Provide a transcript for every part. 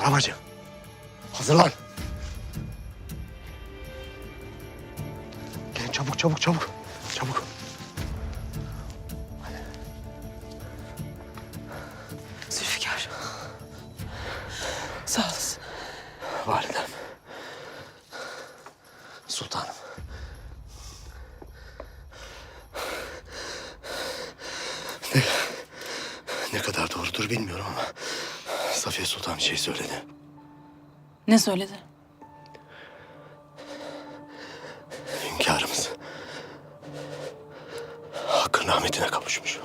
Arabacı. Hazırlan. Gelin çabuk çabuk çabuk. Çabuk. Zülfikar. Sağ olasın. Validem. Sultanım. Ne, ne kadar doğrudur bilmiyorum ama Safiye Sultan bir şey söyledi. Ne söyledi? Hünkârımız hakkın rahmetine kavuşmuş.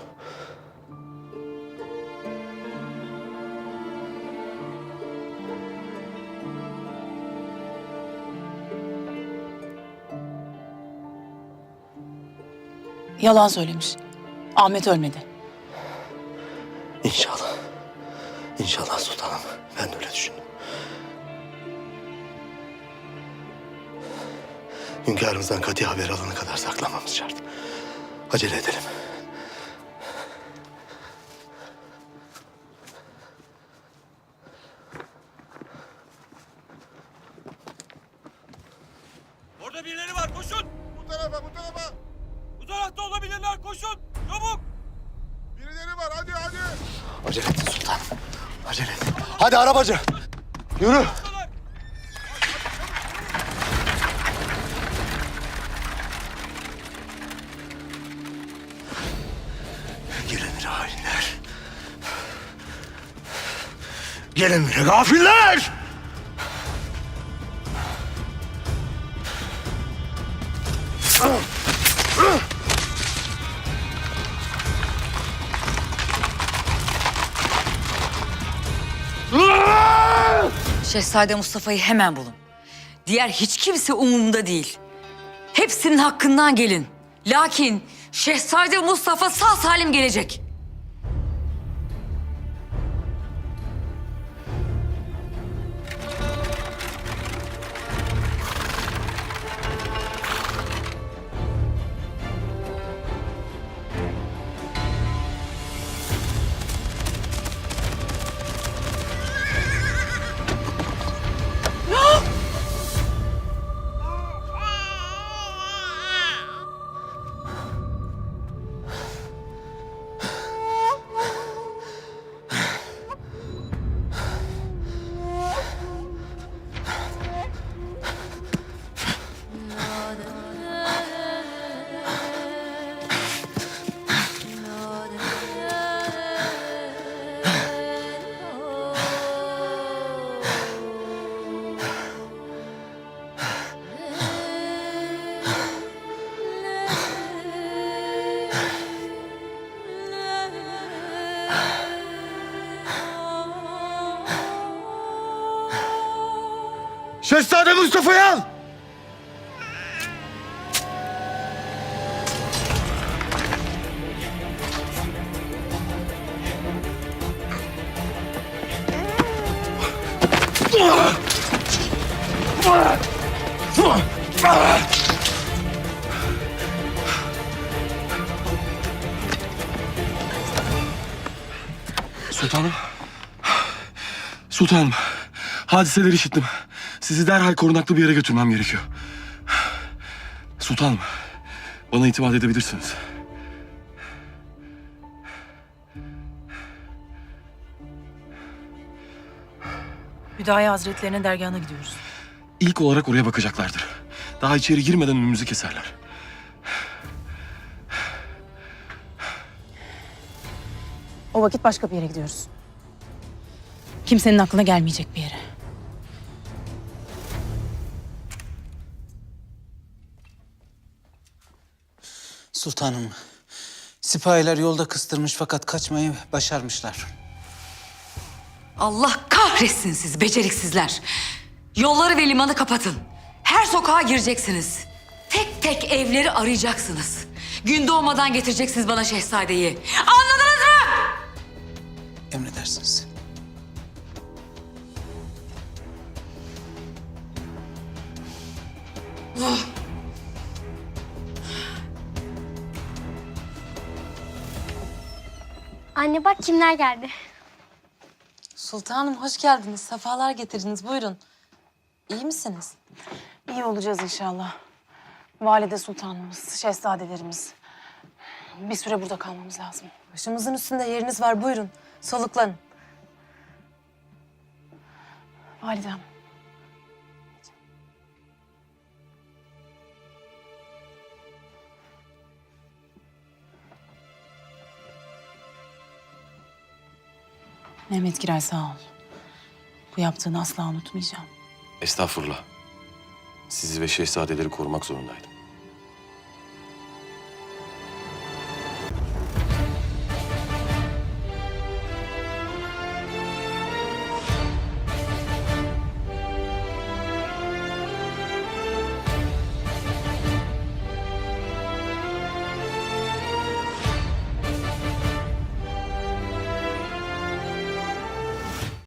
Yalan söylemiş. Ahmet ölmedi. İnşallah. İnşallah sultanım. Ben de öyle düşündüm. Hünkârımızdan kati haber alana kadar saklamamız şart. Acele edelim. Orada birileri var koşun. Bu tarafa, bu tarafa. Bu tarafta olabilirler koşun. Çabuk. Birileri var, hadi hadi. Acele edin sultanım. Acele edin. Hadi arabacı. Yürü. Buradalar. Gelin bire hainler. Gelin bire gafiller. Şehzade Mustafa'yı hemen bulun. Diğer hiç kimse umurumda değil. Hepsinin hakkından gelin. Lakin Şehzade Mustafa sağ salim gelecek. Şehzade Mustafa'yı al. Sultanım. Sultanım. Hadiseleri işittim. Sizi derhal korunaklı bir yere götürmem gerekiyor. Sultanım. Bana itimat edebilirsiniz. Hüdayi Hazretlerinin dergahına gidiyoruz. İlk olarak oraya bakacaklardır. Daha içeri girmeden önümüzü keserler. O vakit başka bir yere gidiyoruz. Kimsenin aklına gelmeyecek bir yere. Sultanım, sipahiler yolda kıstırmış fakat kaçmayı başarmışlar. Allah kahretsin siz beceriksizler. Yolları ve limanı kapatın. Her sokağa gireceksiniz. Tek tek evleri arayacaksınız. Gün doğmadan getireceksiniz bana şehzadeyi. Anladınız mı? Emredersiniz. Anne bak kimler geldi. Sultanım hoş geldiniz. Sefalar getirdiniz. Buyurun. İyi misiniz? İyi olacağız inşallah. Valide sultanımız, şehzadelerimiz. Bir süre burada kalmamız lazım. Başımızın üstünde yeriniz var. Buyurun. Soluklanın. Validem. Mehmet Giray sağ ol. Bu yaptığını asla unutmayacağım. Estağfurullah. Sizi ve şehzadeleri korumak zorundaydım.